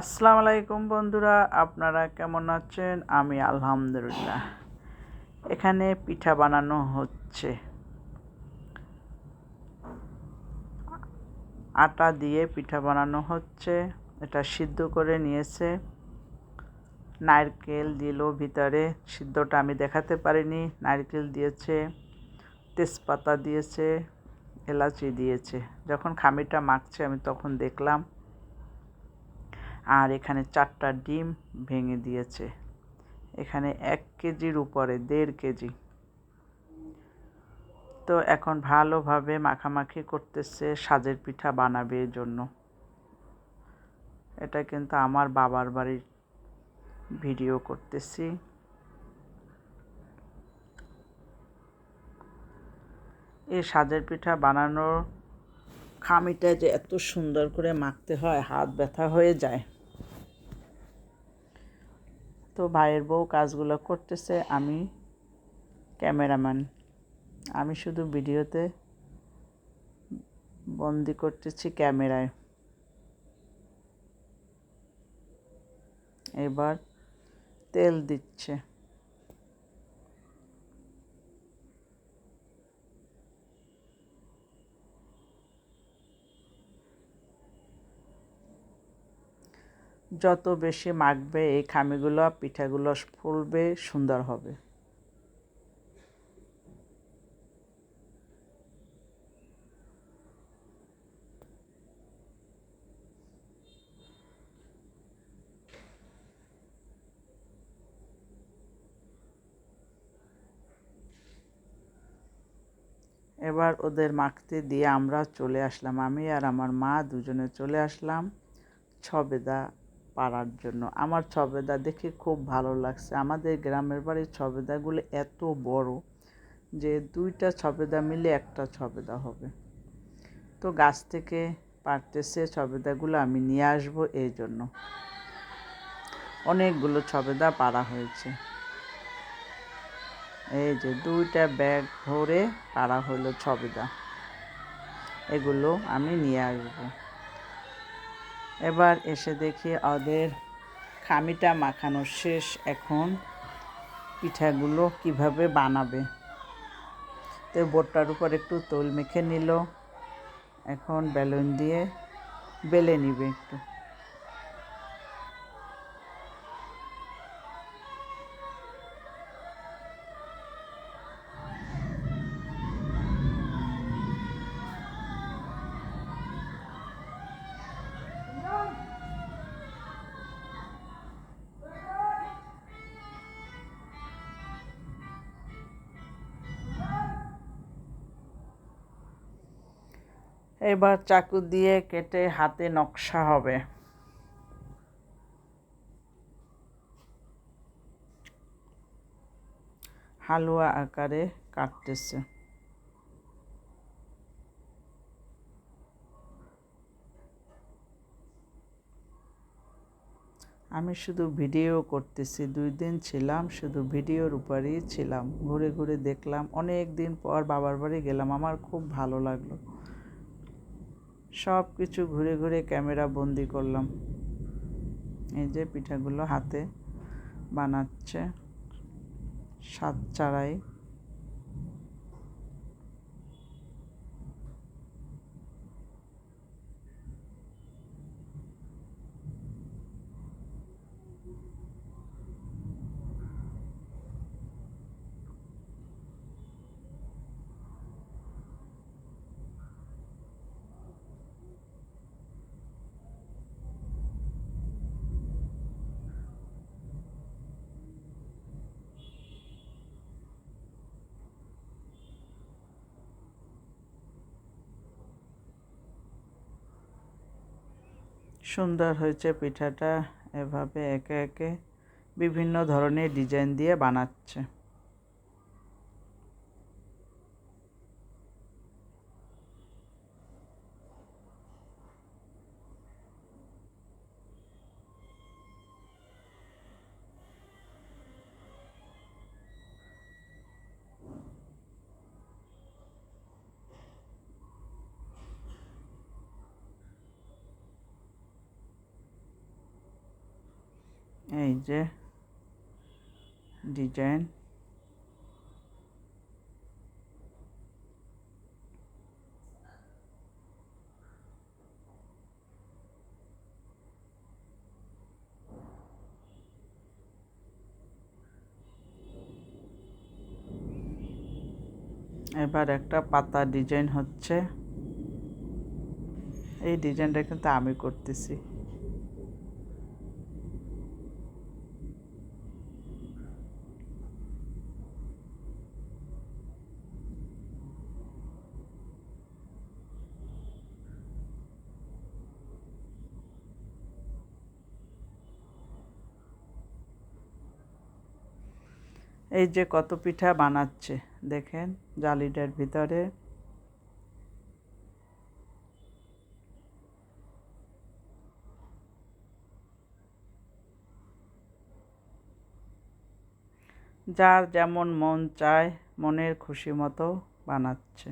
আসসালামু আলাইকুম বন্ধুরা, আপনারা কেমন আছেন? আমি আলহামদুলিল্লাহ। এখানে পিঠা বানানো হচ্ছে। আটা দিয়ে পিঠা বানানো হচ্ছে। এটা সিদ্ধ করে নিয়েছে। নারকেল দিল ভিতরে। সিদ্ধটা আমি দেখাতে পারিনি। নারকেল দিয়েছে, তেজপাতা দিয়েছে, এলাচি দিয়েছে। যখন খামিরটা মাখছে, আমি তখন দেখলাম আর এখানে চারটা ডিম ভেঙে দিয়েছে। এখানে এক কেজির উপরে, দেড় কেজি। তো এখন ভালোভাবে মাখামাখি করতেছে, সাজের পিঠা বানাবে এর জন্য। এটা কিন্তু আমার বাবার বাড়ির ভিডিও করতেছি। এই সাজের পিঠা বানানোর খামিটা যে এত সুন্দর করে মাখতে হয়, হাত ব্যথা হয়ে যায়। তো ভাইয়ের বউ কাজগুলো করতেছে, আমি ক্যামেরাম্যান। আমি শুধু ভিডিওতে বন্দি করতেছি ক্যামেরায়। এবার তেল দিচ্ছে। যত বেশি মাখবে, এই খামিগুলো, পিঠাগুলো ফুলবে, সুন্দর হবে। এবার ওদের মাখতে দিয়ে আমরা চলে আসলাম। আমি আর আমার মা দুজনে চলে আসলাম ছবেদা পাড়ার জন্য। আমার ছবেদা দেখে খুব ভালো লাগছে। আমাদের গ্রামের বাড়ির ছবেদাগুলো এত বড় যে দুইটা ছবেদা মিলে একটা ছবেদা হবে। তো গাছ থেকে পারতেছে ছবেদাগুলো আমি নিয়ে আসব এই জন্য। অনেকগুলো ছবেদা পাড়া হয়েছে। এই যে দুইটা ব্যাগ ভরে পাড়া হলো ছবেদা। এগুলো আমি নিয়ে আসব। এবার এসে দেখি ওদের খামিটা মাখানো শেষ এখন। পিঠাগুলো কীভাবে বানাবে? তো বোটটার উপর একটু তৈল মেখে নিল। এখন বেলুন দিয়ে বেলে নিবে একটু। এবার চাকু দিয়ে কেটে হাতে নকশা হবে। হালুয়া আকারে কাটতেছে। আমি শুধু ভিডিও করতেছি, দুই দিন ছিলাম, শুধু ভিডিওর উপরেই ছিলাম। ঘুরে ঘুরে দেখলাম, অনেক দিন পর বাবার বাড়ি গেলাম, আমার খুব ভালো লাগল। সব কিছু ঘুরে ঘুরে ক্যামেরা বন্দি করলাম। এই যে পিঠাগুলো হাতে বানাচ্ছে সাত চারাই সুন্দর হয়েছে পিঠাটা। এভাবে একে একে বিভিন্ন ধরনের ডিজাইন দিয়ে বানাচ্ছে। এই যে ডিজাইন। এবার একটা পাতা ডিজাইন হচ্ছে। এই ডিজাইনটা কিন্তু আমি করতেছি। এই যে কত পিঠা বানাচ্ছে, দেখেন জালিটার ভিতরে। যার যেমন মন চায়, মনের খুশি মতো বানাচ্ছে।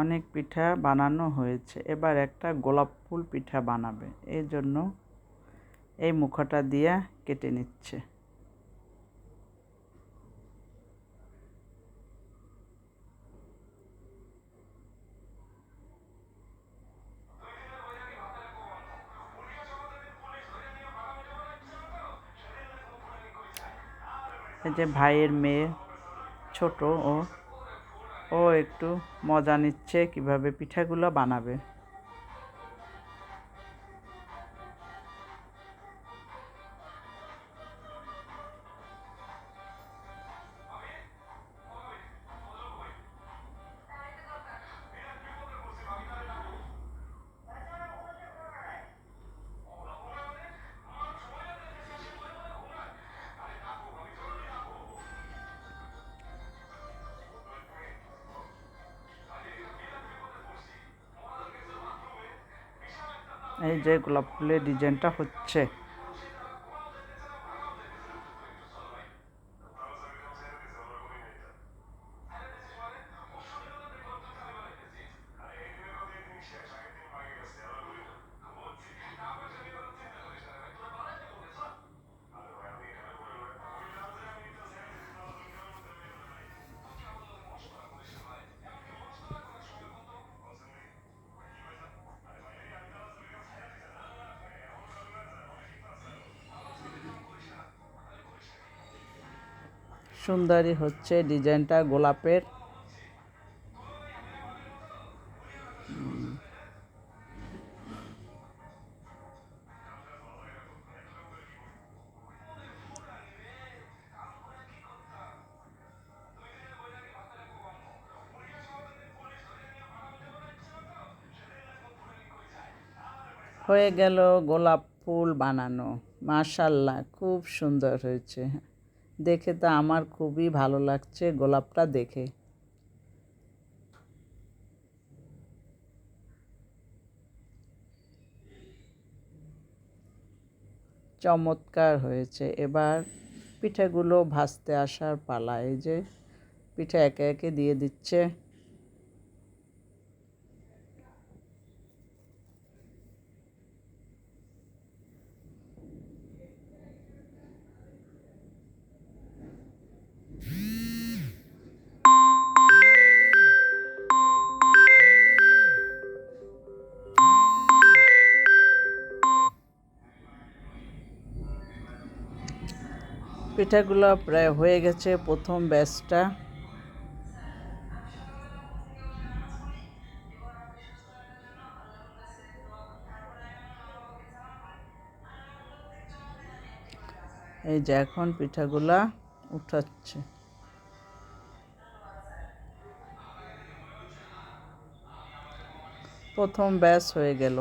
অনেক পিঠা বানানো হয়েছে। এবার একটা গোলাপ ফুল পিঠা বানাবে। এই জন্য এই মুখটা দিয়ে কেটে নিচ্ছে। যে ভাইয়ের মেয়ে ছোট ও ও একটু মজা নিচ্ছে কীভাবে পিঠাগুলো বানাবে। এই যে গোলাপ ফুলের ডিজাইনটা হচ্ছে। সুন্দরী হচ্ছে ডিজাইনটা গোলাপের। হয়ে গেল গোলাপ ফুল বানানো। মাশাল্লাহ খুব সুন্দর হয়েছে। দেখে তা আমার খুবই ভালো লাগছে গোলাপটা দেখে। চমৎকার হয়েছে। এবার পিঠেগুলো ভাজতে আসার পালা, এই যে পিঠে একে একে দিয়ে দিচ্ছে। পিঠাগুলো প্রায় হয়ে গেছে প্রথম ব্যাচটা। এই যে এখন পিঠাগুলা উঠাচ্ছে। প্রথম ব্যাচ হয়ে গেল।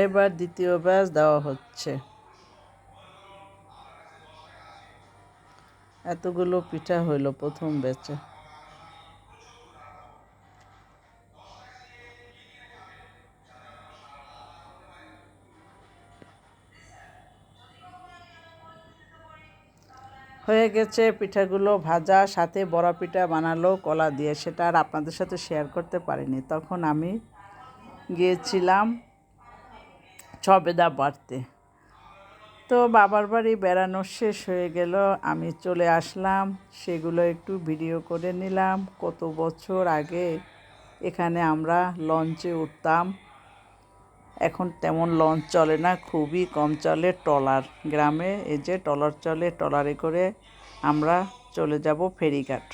এবার দ্বিতীয় ব্যাচ দেওয়া হচ্ছে। এতগুলো পিঠা হইল প্রথম ব্যাচে। হয়ে গেছে পিঠাগুলো ভাজা, সাথে বড়া পিঠা বানালো, কলা দিয়ে। সেটা আর আপনাদের সাথে শেয়ার করতে পারিনি। তখন আমি গিয়েছিলাম ছবেদা বাড়তে। তো বাবার বাড়ি বেড়ানো শেষ হয়ে গেল, আমি চলে আসলাম, সেগুলো একটু ভিডিও করে নিলাম। কত বছর আগে এখানে আমরা লঞ্চে উঠতাম, এখন তেমন লঞ্চ চলে না, খুবই কম চলে ট্রলার গ্রামে, এই যে ট্রলার চলে, ট্রলারে করে আমরা চলে যাব ফেরিঘাট।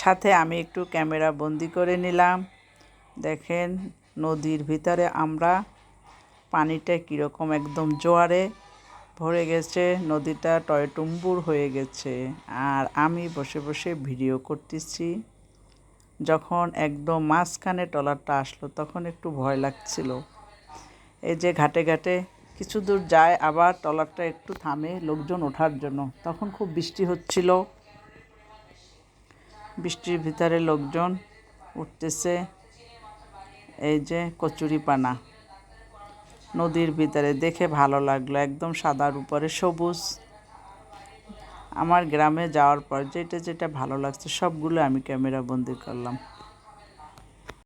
সাথে আমি একটু ক্যামেরা বন্দি করে নিলাম দেখেন নদীর ভিতরে আমরা পানিটা কীরকম একদম জোয়ারে ভরে গেছে, নদীটা টয়টুম্বুর হয়ে গেছে। আর আমি বসে বসে ভিডিও করতেছি। যখন একদম মাঝখানে ট্রলারটা আসলো, তখন একটু ভয় লাগছিল। এই যে ঘাটে ঘাটে কিছু দূর যায়, আবার ট্রলারটা একটু থামে লোকজন ওঠার জন্য। তখন খুব বৃষ্টি হচ্ছিল। বৃষ্টির ভিতরে লোকজন উঠতেছে। এই যে কচুরিপানা নদীর ভিতরে দেখে ভালো লাগল, একদম সাদার উপরে সবুজ। আমার গ্রামে যাওয়ার পর যেটা যেটা ভালো লাগছে সবগুলো আমি ক্যামেরা বন্দি করলাম।